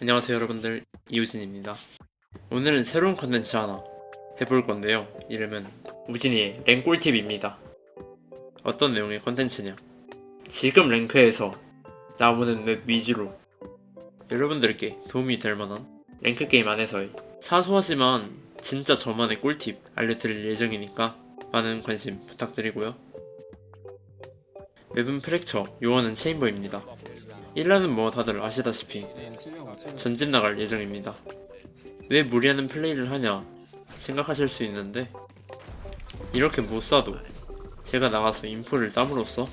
안녕하세요 여러분들. 이우진입니다. 오늘은 새로운 컨텐츠 하나 해볼 건데요. 이름은 우진이의 랭꿀팁입니다. 어떤 내용의 컨텐츠냐? 지금 랭크에서 나오는 맵 위주로 여러분들께 도움이 될 만한 랭크 게임 안에서의 사소하지만 진짜 저만의 꿀팁 알려드릴 예정이니까 많은 관심 부탁드리고요. 맵은 프랙처, 요원은 체인버입니다. 1라는 뭐 다들 아시다시피 전진 나갈 예정입니다. 왜 무리하는 플레이를 하냐 생각하실 수 있는데 이렇게 못 쏴도 제가 나가서 인포를 땀으로써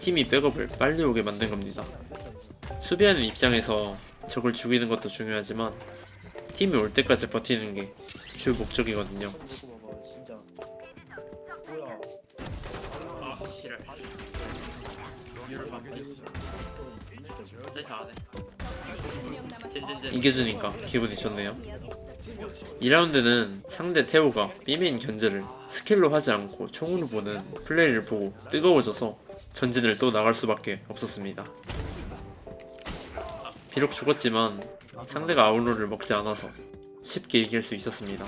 팀이 백업을 빨리 오게 만든 겁니다. 수비하는 입장에서 적을 죽이는 것도 중요하지만 팀이 올 때까지 버티는 게 주 목적이거든요. 이겨주니까 기분이 좋네요. 2라운드는 상대 태오가 B메인 견제를 스킬로 하지 않고 총으로 보는 플레이를 보고 뜨거워져서 전진을 또 나갈 수밖에 없었습니다. 비록 죽었지만 상대가 아우로를 먹지 않아서 쉽게 이길 수 있었습니다.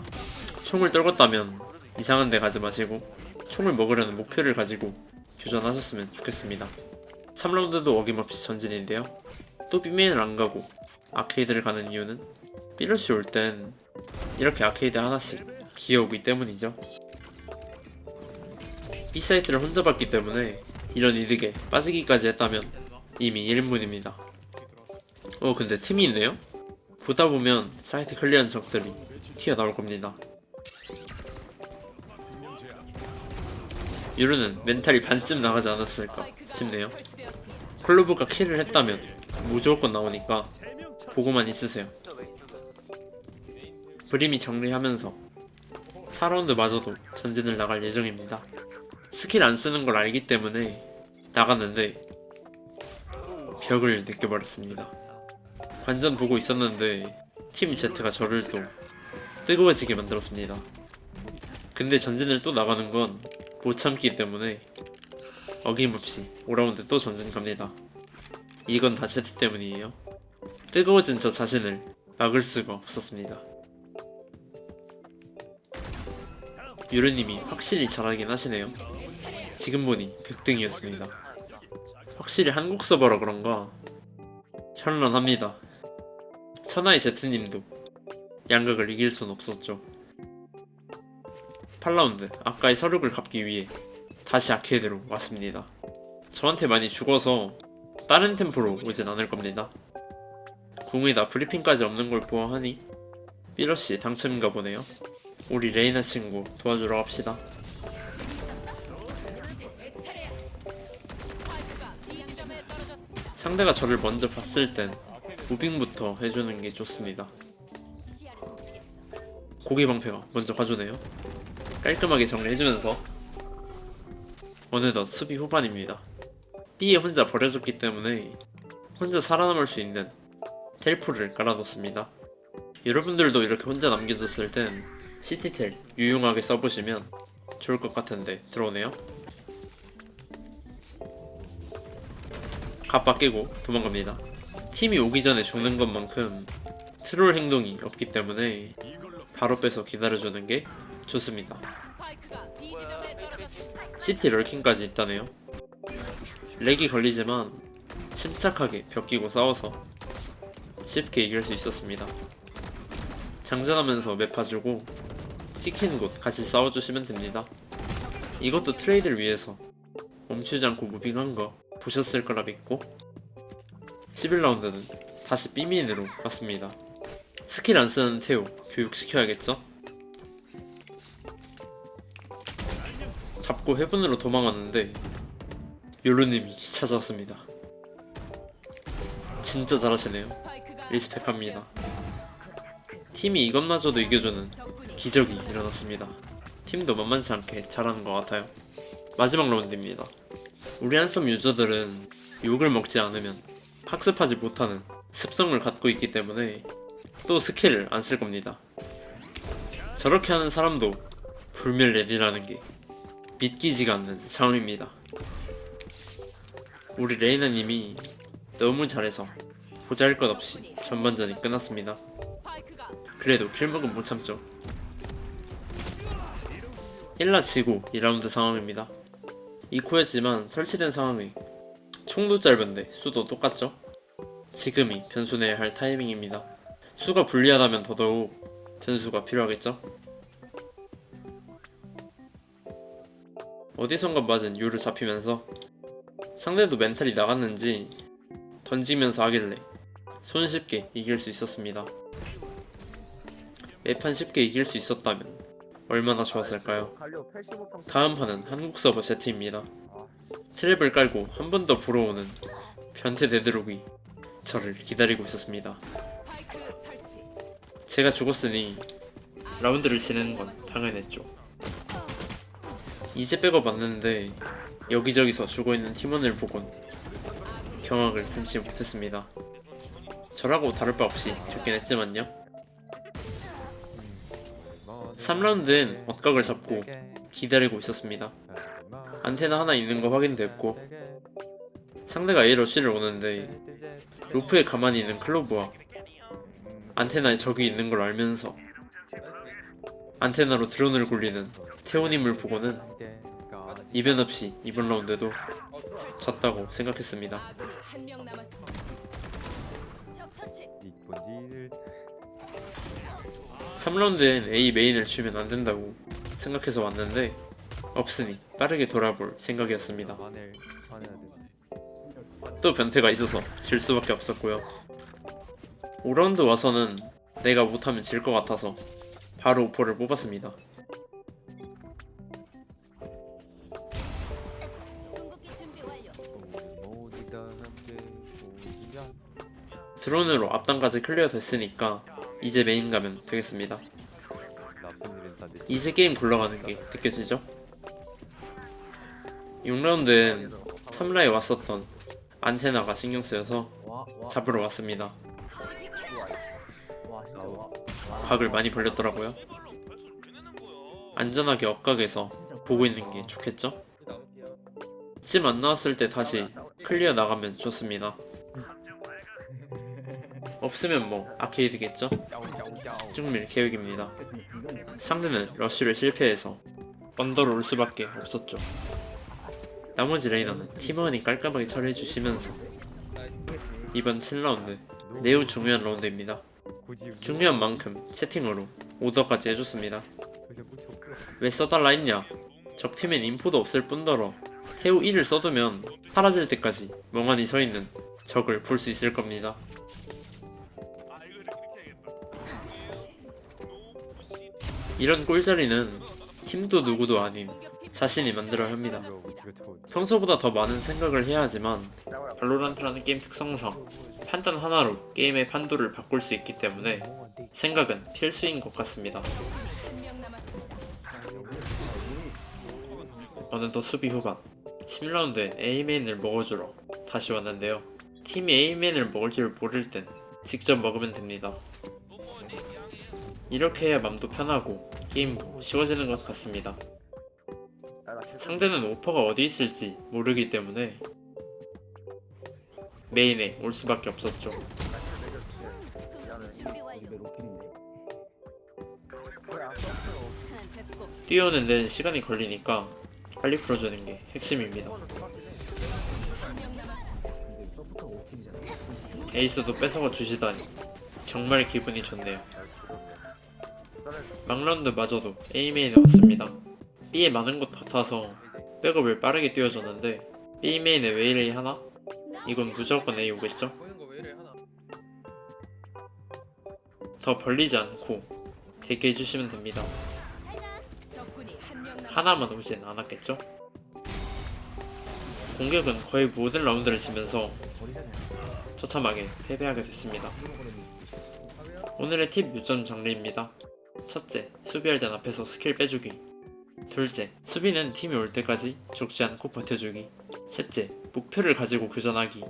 총을 떨궜다면 이상한 데 가지 마시고 총을 먹으려는 목표를 가지고 교전하셨으면 좋겠습니다. 3라운드도 어김없이 전진인데요. 또 B메인을 안 가고 아케이드를 가는 이유는 삐러시 올 땐 이렇게 아케이드 하나씩 기어오기 때문이죠. B사이트를 혼자 봤기 때문에 이런 이득에 빠지기까지 했다면 이미 1인분입니다. 어 근데 팀이 있네요? 보다 보면 사이트 클리어한 적들이 튀어나올 겁니다. 유루는 멘탈이 반쯤 나가지 않았을까 싶네요. 클로브가 킬을 했다면 무조건 나오니까 보고만 있으세요. 브림이 정리하면서 4라운드 마저도 전진을 나갈 예정입니다. 스킬 안 쓰는 걸 알기 때문에 나갔는데 벽을 느껴버렸습니다. 관전 보고 있었는데 팀 Z가 저를 또 뜨거워지게 만들었습니다. 근데 전진을 또 나가는 건 못 참기 때문에 어김없이 5라운드 또 전진 갑니다. 이건 다 Z 때문이에요. 뜨거워진 저 자신을 막을 수가 없었습니다. 유르님이 확실히 잘하긴 하시네요. 지금 보니 100등이었습니다. 확실히 한국 서버라 그런가 현란합니다. 천하의 제트님도 양각을 이길 순 없었죠. 8라운드 아까의 서륙을 갚기 위해 다시 아케이드로 왔습니다. 저한테 많이 죽어서 다른 템포로 오진 않을 겁니다. 궁에다 브리핑까지 없는 걸 보아하니 삐러씨 당첨인가 보네요. 우리 레이나 친구 도와주러 갑시다. 상대가 저를 먼저 봤을 땐 무빙부터 해주는 게 좋습니다. 고기 방패가 먼저 가주네요. 깔끔하게 정리해주면서 어느덧 수비 후반입니다. B에 혼자 버려졌기 때문에 혼자 살아남을 수 있는 텔포를 깔아뒀습니다. 여러분들도 이렇게 혼자 남겨뒀을 땐 시티텔 유용하게 써보시면 좋을 것 같은데 들어오네요. 갑바 깨고 도망갑니다. 팀이 오기 전에 죽는 것만큼 트롤 행동이 없기 때문에 바로 빼서 기다려주는 게 좋습니다. 시티 럴킹까지 있다네요. 렉이 걸리지만 침착하게 벽 끼고 싸워서 쉽게 이길 수 있었습니다. 장전하면서 맵 봐주고 찍힌 곳 같이 싸워주시면 됩니다. 이것도 트레이드를 위해서 멈추지 않고 무빙한 거 보셨을 거라 믿고 11라운드는 다시 B민으로 갔습니다. 스킬 안 쓰는 태우 교육시켜야겠죠? 잡고 해븐으로 도망갔는데 요루님이 찾아왔습니다. 진짜 잘하시네요. 리스펙합니다. 팀이 이것마저도 이겨주는 기적이 일어났습니다. 팀도 만만치 않게 잘하는 것 같아요. 마지막 라운드입니다. 우리 한섬 유저들은 욕을 먹지 않으면 학습하지 못하는 습성을 갖고 있기 때문에 또 스킬을 안 쓸 겁니다. 저렇게 하는 사람도 불멸레디라는 게 믿기지가 않는 상황입니다. 우리 레이나님이 너무 잘해서 보잘 것 없이 전반전이 끝났습니다. 그래도 킬먹은 못 참죠. 1라 치고 2라운드 상황입니다. 이코였지만 설치된 상황이 총도 짧은데 수도 똑같죠? 지금이 변수 내야 할 타이밍입니다. 수가 불리하다면 더더욱 변수가 필요하겠죠? 어디선가 맞은 유를 잡히면서 상대도 멘탈이 나갔는지 던지면서 하길래 손쉽게 이길 수 있었습니다. 매판 쉽게 이길 수 있었다면 얼마나 좋았을까요? 갈리오 85평 다음 판은 한국 서버 제트입니다. 트랩을 깔고 한 번 더 보러 오는 변태 되도록이 저를 기다리고 있었습니다. 제가 죽었으니 라운드를 지내는 건 당연했죠. 이제 백업 왔는데 여기저기서 죽어있는 팀원을 보곤 경악을 금치 못했습니다. 저라고 다를 바 없이 죽긴 했지만요. 3라운드엔 엇각을 잡고 기다리고 있었습니다. 안테나 하나 있는 거 확인됐고 상대가 A로 C를 오는데 루프에 가만히 있는 클로브와 안테나에 적이 있는 걸 알면서 안테나로 드론을 굴리는 태호님을 보고는 이변 없이 이번 라운드도 졌다고 생각했습니다. 이쁜지를 3라운드엔 A 메인을 주면 안 된다고 생각해서 왔는데 없으니 빠르게 돌아볼 생각이었습니다. 화낼 화내야 돼. 또 변태가 있어서 질 수밖에 없었고요. 5라운드 와서는 내가 못하면 질 것 같아서 바로 오퍼를 뽑았습니다. 드론으로 앞단까지 클리어 됐으니까 이제 메인 가면 되겠습니다. 이제 게임 굴러가는 게 느껴지죠? 6라운드엔 3라에 왔었던 안테나가 신경 쓰여서 잡으러 왔습니다. 각을 많이 벌렸더라고요. 안전하게 엇각에서 보고 있는 게 좋겠죠? 찜안 나왔을 때 다시 클리어 나가면 좋습니다. 없으면 뭐 아케이드겠죠? 쭉밀 계획입니다. 상대는 러쉬를 실패해서 언더로 올 수밖에 없었죠. 나머지 레이너는 팀원이 깔끔하게 처리해 주시면서 이번 7라운드 매우 중요한 라운드입니다. 중요한 만큼 채팅으로 오더까지 해줬습니다. 왜 써달라 했냐? 적팀엔 인포도 없을 뿐더러 태우 1을 써두면 사라질 때까지 멍하니 서있는 적을 볼 수 있을 겁니다. 이런 꿀자리는 팀도 누구도 아닌 자신이 만들어야 합니다. 평소보다 더 많은 생각을 해야 하지만 발로란트라는 게임 특성상 판단 하나로 게임의 판도를 바꿀 수 있기 때문에 생각은 필수인 것 같습니다. 어느덧 수비 후반 10라운드엔 A맨을 먹어주러 다시 왔는데요. 팀이 A맨을 먹을 줄 모를 땐 직접 먹으면 됩니다. 이렇게 해야 맘도 편하고 게임도 쉬워지는 것 같습니다. 상대는 오퍼가 어디 있을지 모르기 때문에 메인에 올 수밖에 없었죠. 뛰어오는 데는 시간이 걸리니까 빨리 풀어주는 게 핵심입니다. 에이스도 뺏어가 주시다니 정말 기분이 좋네요. 막라운드 마저도 A메인에 왔습니다. B에 많은 것 같아서 백업을 빠르게 띄워줬는데 B메인에 웨일레이 하나? 이건 무조건 A 오겠죠? 더 벌리지 않고 대기해주시면 됩니다. 하나만 오진 않았겠죠? 공격은 거의 모든 라운드를 버리잖아요. 처참하게 패배하게 됐습니다. 오늘의 팁 요점 정리입니다. 첫째, 수비할 땐 앞에서 스킬 빼주기. 둘째, 수비는 팀이 올 때까지 죽지 않고 버텨주기. 셋째, 목표를 가지고 교전하기.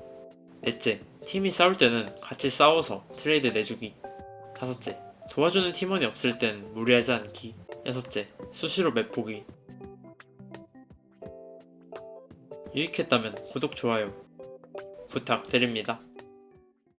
넷째, 팀이 싸울 때는 같이 싸워서 트레이드 내주기. 다섯째, 도와주는 팀원이 없을 땐 무리하지 않기. 여섯째, 수시로 맵 보기. 유익했다면 구독, 좋아요 부탁드립니다.